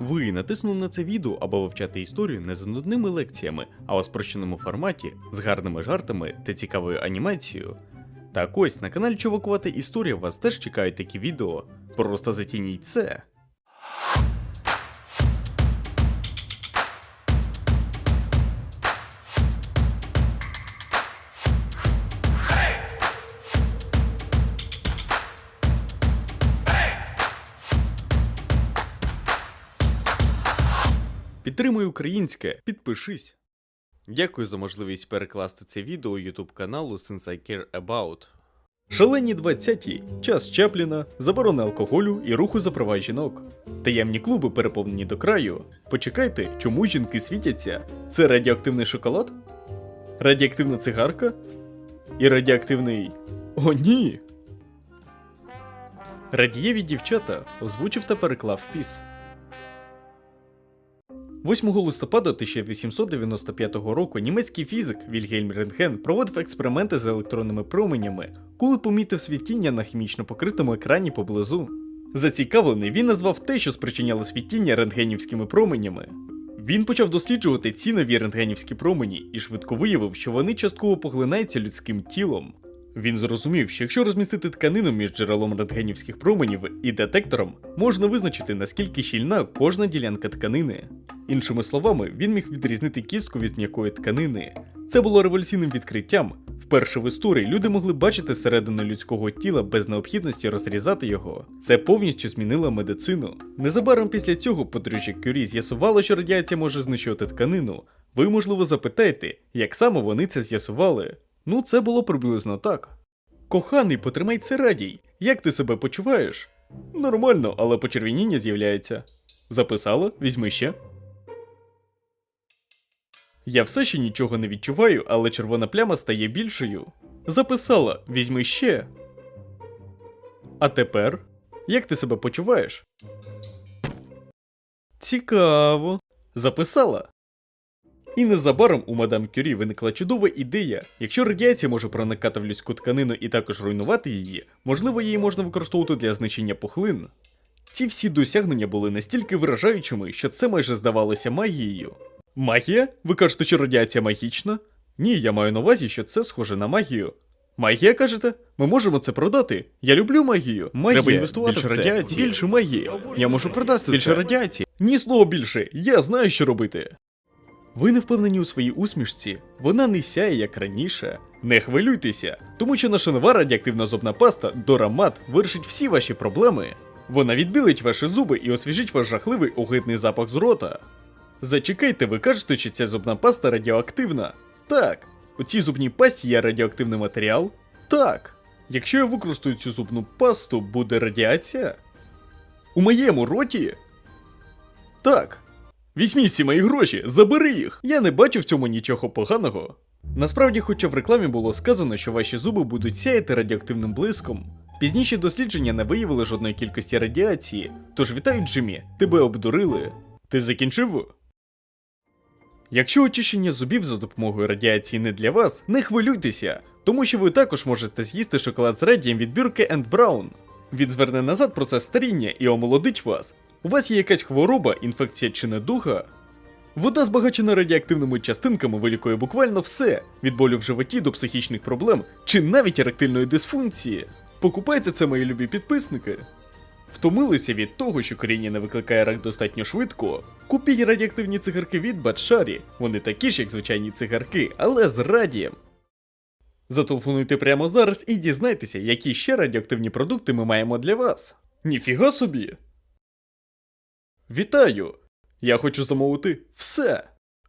Ви натиснули на це відео, аби вивчати історію не за нудними лекціями, а у спрощеному форматі з гарними жартами та цікавою анімацією. Так ось на каналі Чувакувати Історія вас теж чекають такі відео. Просто зацініть це. Підтримуй українське, підпишись. Дякую за можливість перекласти це відео YouTube каналу Since I Care About. Шалені 20-ті, час Чапліна, заборона алкоголю і руху за права жінок. Таємні клуби переповнені до краю. Почекайте, чому жінки світяться? Це радіоактивний шоколад? Радіоактивна цигарка? І радіоактивний. О, ні! Радієві дівчата озвучив та переклав піс. 8 листопада 1895 року німецький фізик Вільгельм Рентген проводив експерименти з електронними променями, коли помітив світіння на хімічно покритому екрані поблизу. Зацікавлений, він назвав те, що спричиняло світіння рентгенівськими променями. Він почав досліджувати ці нові рентгенівські промені і швидко виявив, що вони частково поглинаються людським тілом. Він зрозумів, що якщо розмістити тканину між джерелом рентгенівських променів і детектором, можна визначити наскільки щільна кожна ділянка тканини. Іншими словами, він міг відрізнити кістку від м'якої тканини. Це було революційним відкриттям. Вперше в історії люди могли бачити середину людського тіла без необхідності розрізати його. Це повністю змінило медицину. Незабаром після цього подружжя Кюрі з'ясувало, що радіація може знищувати тканину. Ви, можливо, запитаєте, як саме вони це з'ясували? Ну, це було приблизно так. Коханий, потримай це радій. Як ти себе почуваєш? Нормально, але почервоніння з'являється. Записала? Візьми ще. Я все ще нічого не відчуваю, але червона пляма стає більшою. Записала, візьми ще. А тепер? Як ти себе почуваєш? Цікаво. Записала. І незабаром у мадам Кюрі виникла чудова ідея. Якщо радіація може проникати в людську тканину і також руйнувати її, можливо, її можна використовувати для знищення пухлин. Ці всі досягнення були настільки вражаючими, що це майже здавалося магією. Магія? Ви кажете, що радіація магічна? Ні, я маю на увазі, що це схоже на магію. Магія, кажете? Ми можемо це продати. Я люблю магію. Магія. Треба інвестувати більше в це. радіації. Більше магії. Я можу продати більше це. радіації. Ні слова більше. Я знаю, що робити. Ви не впевнені у своїй усмішці. Вона не сяє, як раніше. Не хвилюйтеся, тому що наша нова радіоактивна зубна паста Дорамат вирішить всі ваші проблеми. Вона відбілить ваші зуби і освіжить ваш жахливий огидний запах з рота. Зачекайте, ви кажете, що ця зубна паста радіоактивна? Так. У цій зубній пасті є радіоактивний матеріал? Так. Якщо я використаю цю зубну пасту, буде радіація? У моєму роті? Так. Візьміть всі мої гроші, забери їх! Я не бачу в цьому нічого поганого. Насправді, хоча в рекламі було сказано, що ваші зуби будуть сяяти радіоактивним блиском. Пізніші дослідження не виявили жодної кількості радіації, тож вітаю, Джиммі, тебе обдурили. Ти закінчив? Якщо очищення зубів за допомогою радіації не для вас, не хвилюйтеся, тому що ви також можете з'їсти шоколад з радієм від бірки Браун. Він зверне назад процес старіння і омолодить вас. У вас є якась хвороба, інфекція чи недуга? Вода збагачена радіоактивними частинками вилікує буквально все від болю в животі до психічних проблем чи навіть еректильної дисфункції. Покупайте це, мої любі підписники. Втомилися від того, що коріння не викликає рак достатньо швидко. Купіть радіоактивні цигарки від Батшарі. Вони такі ж, як звичайні цигарки, але з радієм. Зателефонуйте прямо зараз і дізнайтеся, які ще радіоактивні продукти ми маємо для вас. Ніфіга собі! Вітаю! Я хочу замовити все.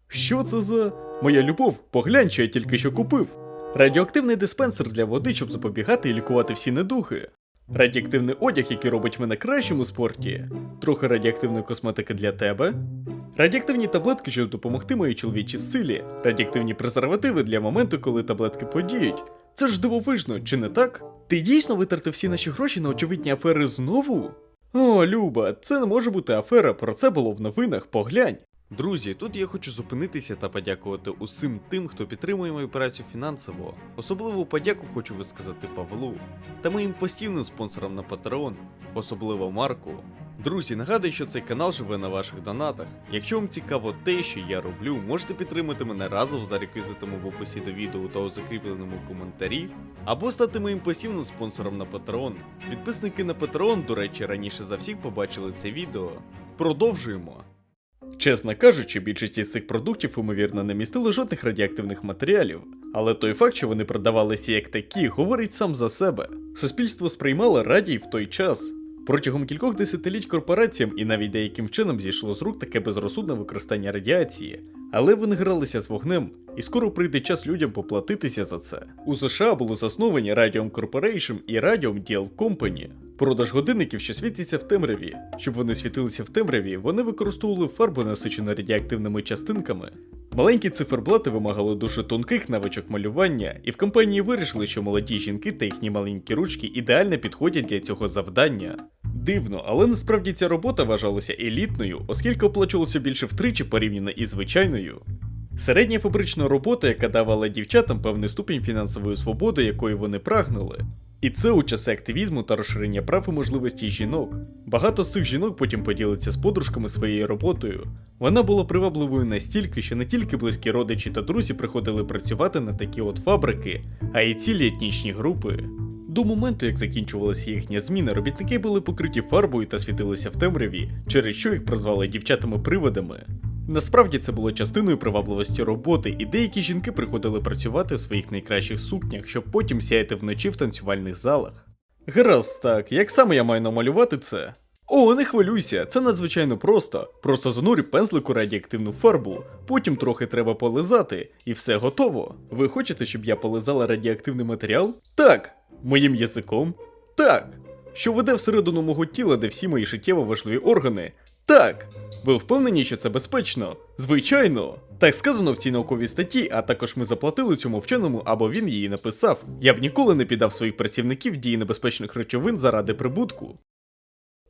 Що це за моя любов? Поглянь, що я тільки що купив. Радіоактивний диспенсер для води, щоб запобігати і лікувати всі недуги. Радіоактивний одяг, який робить мене кращим у спорті. Трохи радіоактивної косметики для тебе. Радіоактивні таблетки, щоб допомогти моїй чоловічій силі. Радіоактивні презервативи для моменту, коли таблетки подіють. Це ж дивовижно, чи не так? Ти дійсно витратив всі наші гроші на очевидні афери знову? О, Люба, це не може бути афера, про це було в новинах, поглянь. Друзі, тут я хочу зупинитися та подякувати усім тим, хто підтримує мою працю фінансово. Особливу подяку хочу висказати Павлу та моїм постійним спонсорам на Patreon, особливо Марку, Друзі, нагадую, що цей канал живе на ваших донатах. Якщо вам цікаво те, що я роблю, можете підтримати мене разом за реквізитами в описі до відео та у закріпленому коментарі, або стати моїм пасівним спонсором на Patreon. Підписники на Patreon, до речі, раніше за всіх побачили це відео. Продовжуємо. Чесно кажучи, більшість із цих продуктів, ймовірно, не містили жодних радіоактивних матеріалів, але той факт, що вони продавалися як такі, говорить сам за себе. Суспільство сприймало радій в той час. Протягом кількох десятиліть корпораціям і навіть деяким чином зійшло з рук таке безрозсудне використання радіації, але вони гралися з вогнем, і скоро прийде час людям поплатитися за це. У США були засновані Radium Corporation і Radium Deal Company. Продаж годинників, що світяться в темряві. Щоб вони світилися в темряві, вони використовували фарбу, насичену радіоактивними частинками. Маленькі циферблати вимагали дуже тонких навичок малювання, і в компанії вирішили, що молоді жінки та їхні маленькі ручки ідеально підходять для цього завдання. Дивно, але насправді ця робота вважалася елітною, оскільки оплачувалося більше втричі порівняно із звичайною. Середня фабрична робота, яка давала дівчатам певний ступінь фінансової свободи, якої вони прагнули. І це у часи активізму та розширення прав і можливостей жінок. Багато з цих жінок потім поділиться з подружками своєю роботою. Вона була привабливою настільки, що не тільки близькі родичі та друзі приходили працювати на такі от фабрики, а й цілі етнічні групи. До моменту, як закінчувалася їхня зміна, робітники були покриті фарбою та світилися в темряві, через що їх прозвали дівчатами-привидами. Насправді це було частиною привабливості роботи, і деякі жінки приходили працювати в своїх найкращих сукнях, щоб потім сяяти вночі в танцювальних залах. Гаразд, так, як саме я маю намалювати це? О, не хвилюйся, це надзвичайно просто. Просто занурю пензлик у радіоактивну фарбу, потім трохи треба полизати, і все готово. Ви хочете, щоб я полизала радіоактивний матеріал? Так. Моїм язиком? Так. Що веде всередину мого тіла, де всі мої життєво важливі органи? Так. Ви впевнені, що це безпечно? Звичайно. Так сказано в цій науковій статті, а також ми заплатили цьому вченому, або він її написав. Я б ніколи не піддав своїх працівників дії небезпечних речовин заради прибутку.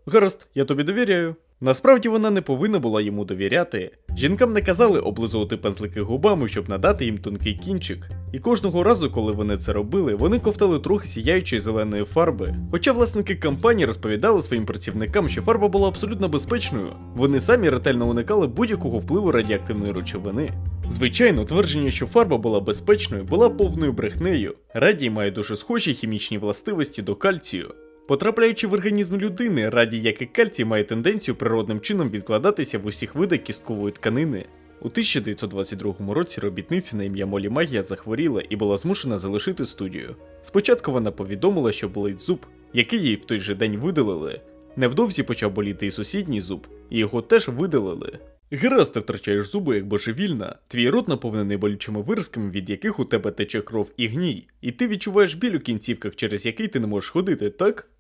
Гаразд, я тобі довіряю. Насправді вона не повинна була йому довіряти. Жінкам не казали облизувати пензлики губами, щоб надати їм тонкий кінчик. І кожного разу, коли вони це робили, вони ковтали трохи сіяючої зеленої фарби. Хоча власники компанії розповідали своїм працівникам, що фарба була абсолютно безпечною, вони самі ретельно уникали будь-якого впливу радіоактивної речовини. Звичайно, твердження, що фарба була безпечною, була повною брехнею. Радій має дуже схожі хімічні властивості до кальцію. Потрапляючи в організм людини, радій, як і кальцій, має тенденцію природним чином відкладатися в усіх видах кісткової тканини. У 1922 році робітниця на ім'я Молі Магія захворіла і була змушена залишити студію. Спочатку вона повідомила, що болить зуб, який їй в той же день видалили. Невдовзі почав боліти і сусідній зуб, і його теж видалили. Гаразд, ти втрачаєш зуби як божевільна, твій рот наповнений болючими виразками, від яких у тебе тече кров і гній, і ти відчуваєш біль у кінцівках, через який ти не можеш ходити, так?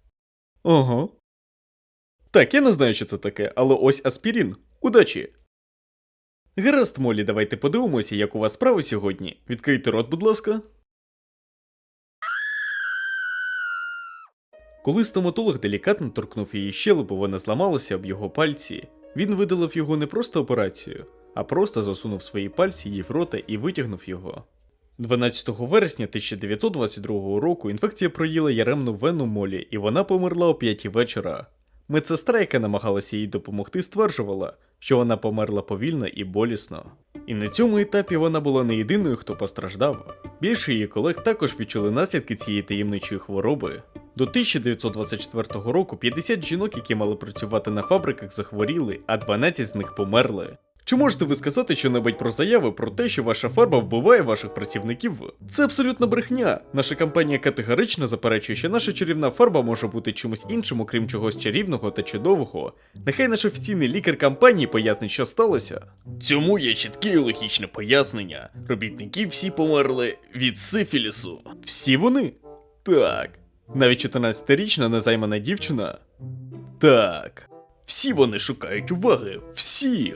Ага. Так, я не знаю, що це таке, але ось аспірін. Удачі! Гаразд, Молі, давайте подивимося, як у вас справи сьогодні. Відкрийте рот, будь ласка. Коли стоматолог делікатно торкнув її щелепу, вона зламалася об його пальці. Він видалив його не просто операцію, а просто засунув свої пальці їй в рота і витягнув його. 12 вересня 1922 року інфекція проїла яремну вену Молі, і вона померла о 5 вечора. Медсестра, яка намагалася їй допомогти, стверджувала, що вона померла повільно і болісно. І на цьому етапі вона була не єдиною, хто постраждав. Більше її колег також відчули наслідки цієї таємничої хвороби. До 1924 року 50 жінок, які мали працювати на фабриках, захворіли, а 12 з них померли. Чи можете ви сказати щонебудь про заяви про те, що ваша фарба вбиває ваших працівників? Це абсолютно брехня. Наша компанія категорично заперечує, що наша чарівна фарба може бути чимось іншим, окрім чогось чарівного та чудового. Нехай наш офіційний лікар компанії пояснить, що сталося. Цьому є чітке і логічне пояснення. Робітники всі померли від сифілісу. Всі вони? Так. Навіть 14-річна незаймана дівчина? Так. Всі вони шукають уваги. Всі.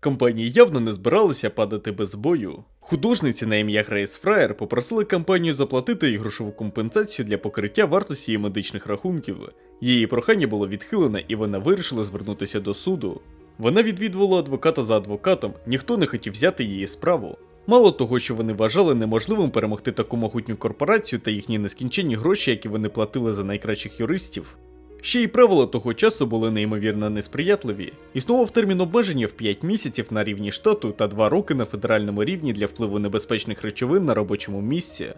Компанії явно не збиралися падати без бою. Художниця на ім'я Грейс Фраєр попросила компанію заплатити їй грошову компенсацію для покриття вартості її медичних рахунків. Її прохання було відхилено, і вона вирішила звернутися до суду. Вона відвідувала адвоката за адвокатом, ніхто не хотів взяти її справу. Мало того, що вони вважали неможливим перемогти таку могутню корпорацію та їхні нескінченні гроші, які вони платили за найкращих юристів. Ще й правила того часу були неймовірно несприятливі. Існував термін обмеження в 5 місяців на рівні штату та 2 роки на федеральному рівні для впливу небезпечних речовин на робочому місці.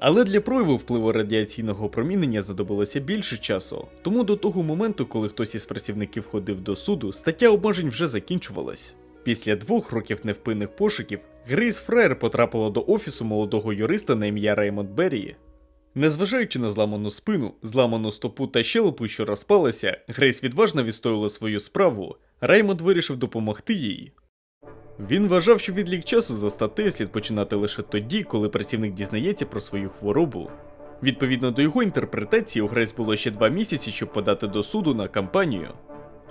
Але для прояву впливу радіаційного промінення знадобилося більше часу, тому до того моменту, коли хтось із працівників ходив до суду, стаття обмежень вже закінчувалась. Після двох років невпинних пошуків Грейс Фраєр потрапила до офісу молодого юриста на ім'я Реймонд Беррі. Незважаючи на зламану спину, зламану стопу та щелепу, що розпалася, Грейс відважно відстояла свою справу. Реймонд вирішив допомогти їй. Він вважав, що відлік часу за статтею слід починати лише тоді, коли працівник дізнається про свою хворобу. Відповідно до його інтерпретації, у Грейс було ще два місяці, щоб подати до суду на кампанію.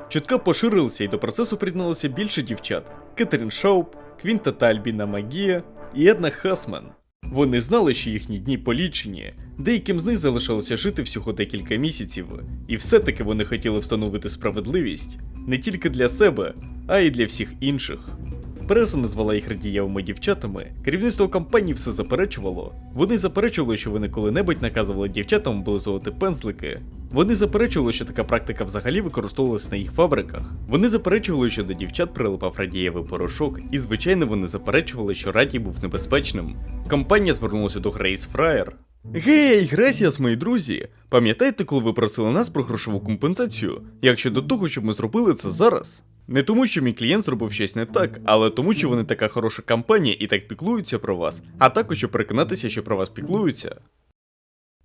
Чутка поширилася і до процесу приєдналося більше дівчат: Кетерін Шауп, Квінта та Альбіна Магія і Една Хасман. Вони знали, що їхні дні полічені, деяким з них залишалося жити всього декілька місяців, і все-таки вони хотіли встановити справедливість не тільки для себе, а й для всіх інших. Преса назвала їх радієвими дівчатами. Керівництво компанії все заперечувало. Вони заперечували, що вони коли-небудь наказували дівчатам облизувати пензлики. Вони заперечували, що така практика взагалі використовувалась на їх фабриках. Вони заперечували, що до дівчат прилипав радієвий порошок, і звичайно вони заперечували, що радій був небезпечним. Компанія звернулася до Грейс Фраєр. Гей, Гресіас, мої друзі! Пам'ятаєте, коли ви просили нас про грошову компенсацію? Як щодо того, щоб ми зробили це зараз? Не тому, що мій клієнт зробив щось не так, але тому, що вони така хороша компанія і так піклуються про вас, а також щоб переконатися, що про вас піклуються.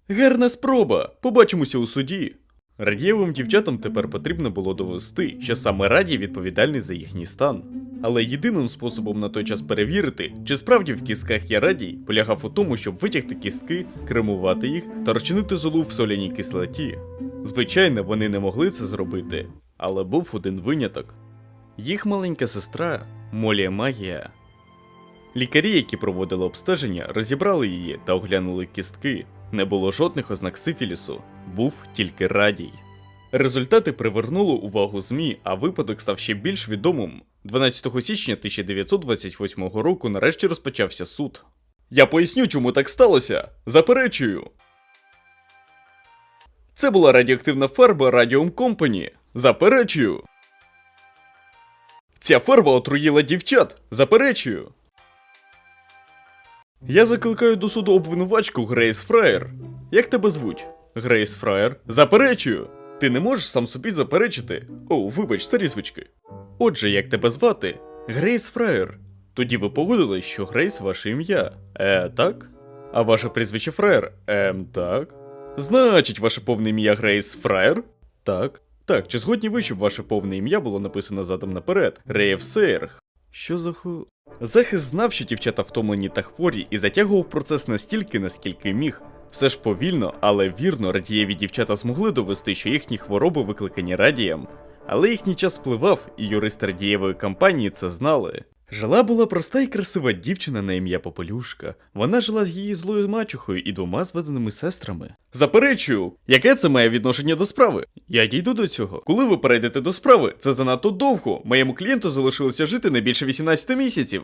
Гарна спроба! Побачимося у суді. Радієвим дівчатам тепер потрібно було довести, що саме Радій відповідальний за їхній стан. Але єдиним способом на той час перевірити, чи справді в кістках є радій, полягав у тому, щоб витягти кістки, кремувати їх та розчинити золу в соляній кислоті. Звичайно, вони не могли це зробити, але був один виняток. Їх маленька сестра Молія Магія. Лікарі, які проводили обстеження, розібрали її та оглянули кістки. Не було жодних ознак сифілісу, був тільки радій. Результати привернули увагу ЗМІ, а випадок став ще більш відомим. 12 січня 1928 року нарешті розпочався суд. Я поясню, чому так сталося. Заперечую. Це була радіоактивна фарба Radium Company. Заперечую. Ця фарба отруїла дівчат. Заперечую. Я закликаю до суду обвинувачку Грейс Фраєр. Як тебе звуть? Грейс Фраєр. Заперечую. Ти не можеш сам собі заперечити. О, вибач, старі звички. Отже, як тебе звати? Грейс Фраєр. Тоді ви погодились, що Грейс ваше ім'я. Е, так? А ваше прізвище Фраєр? Ем, так. Значить, ваше повне ім'я Грейс Фраєр? Так. Так, чи згодні ви, щоб ваше повне ім'я було написано задом наперед? Реєв Сейрх. Що за ху. Захист знав, що дівчата втомлені та хворі, і затягував процес настільки, наскільки міг. Все ж повільно, але вірно, радієві дівчата змогли довести, що їхні хвороби викликані радієм. Але їхній час спливав, і юристи радієвої компанії це знали. Жила була проста і красива дівчина на ім'я Попелюшка. Вона жила з її злою мачухою і двома зведеними сестрами. Заперечую, яке це має відношення до справи? Я дійду до цього. Коли ви перейдете до справи, це занадто довго. Моєму клієнту залишилося жити не більше 18 місяців.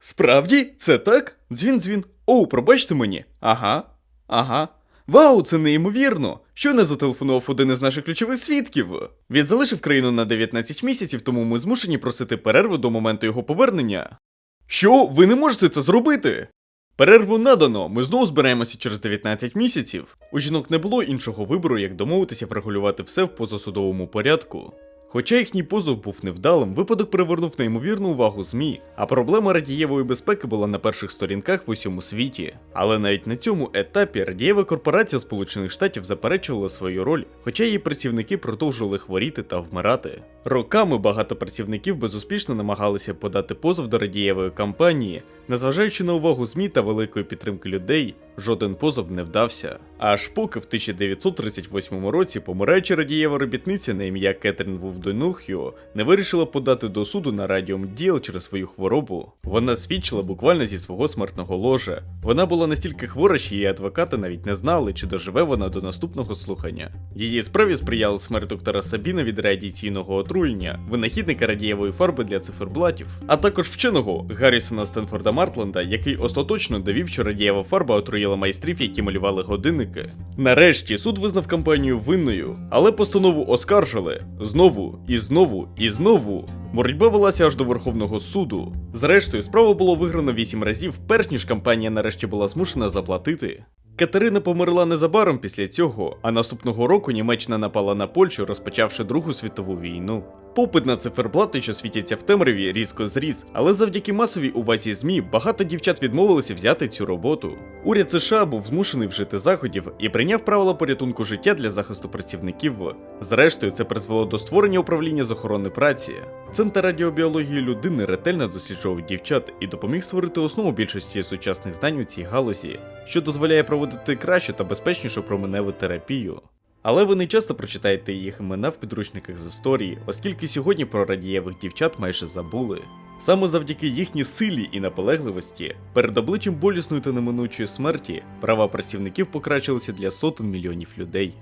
Справді, це так? Дзвін дзвін. Оу, пробачте мені. Ага. Ага. Вау, це неймовірно! Щойно зателефонував один із наших ключових свідків. Він залишив країну на 19 місяців, тому ми змушені просити перерву до моменту його повернення. Що? Ви не можете це зробити? Перерву надано, ми знову збираємося через 19 місяців. У жінок не було іншого вибору, як домовитися врегулювати все в позасудовому порядку. Хоча їхній позов був невдалим, випадок привернув неймовірну увагу ЗМІ, а проблема радієвої безпеки була на перших сторінках в усьому світі. Але навіть на цьому етапі радієва корпорація Сполучених Штатів заперечувала свою роль, хоча її працівники продовжували хворіти та вмирати. Роками багато працівників безуспішно намагалися подати позов до радієвої компанії, незважаючи на увагу ЗМІ та великої підтримки людей, жоден позов не вдався. Аж поки в 1938 році помираюча радієва робітниця на ім'я Кетрін Вувдонухіо не вирішила подати до суду на радіум діл через свою хворобу. Вона свідчила буквально зі свого смертного ложа. Вона була настільки хвора, що її адвокати навіть не знали, чи доживе вона до наступного слухання. Її справі сприяла смерть доктора Сабіна від радіаційного отруєння, винахідника радієвої фарби для циферблатів, а також вченого Гаррісона Стенфорда Мартленда, який остаточно довів, що радієва фарба отруїла заставила майстрів, які малювали годинники. Нарешті суд визнав компанію винною, але постанову оскаржили знову і знову і знову. Боротьба велася аж до Верховного суду. Зрештою, справу було виграно 8 разів, перш ніж компанія нарешті була змушена заплатити. Катерина померла незабаром після цього, а наступного року Німеччина напала на Польщу, розпочавши Другу світову війну. Попит на циферблати, що світяться в темряві, різко зріс, але завдяки масовій увазі ЗМІ багато дівчат відмовилися взяти цю роботу. Уряд США був змушений вжити заходів і прийняв правила порятунку життя для захисту працівників. Зрештою, це призвело до створення управління з охорони праці. Центр радіобіології людини ретельно досліджував дівчат і допоміг створити основу більшості сучасних знань у цій галузі, що дозволяє проводити кращу та безпечнішу променеву терапію. Але ви не часто прочитаєте їх імена в підручниках з історії, оскільки сьогодні про радієвих дівчат майже забули. Саме завдяки їхній силі і наполегливості, перед обличчям болісної та неминучої смерті, права працівників покращилися для сотень мільйонів людей.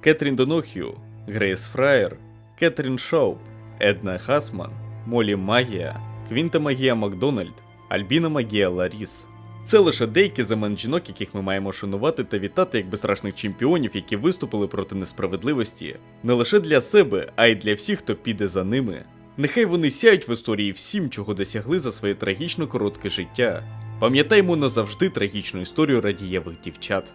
Кетрін Донохью, Грейс Фраєр, Кетрін Шоуп, Една Хасман, Молі Магія, Квінта Магія Макдональд, Альбіна Магія Ларіс. Це лише деякі з імен жінок, яких ми маємо шанувати та вітати як безстрашних чемпіонів, які виступили проти несправедливості, не лише для себе, а й для всіх, хто піде за ними. Нехай вони сяють в історії всім, чого досягли за своє трагічно коротке життя. Пам'ятаймо назавжди трагічну історію радієвих дівчат.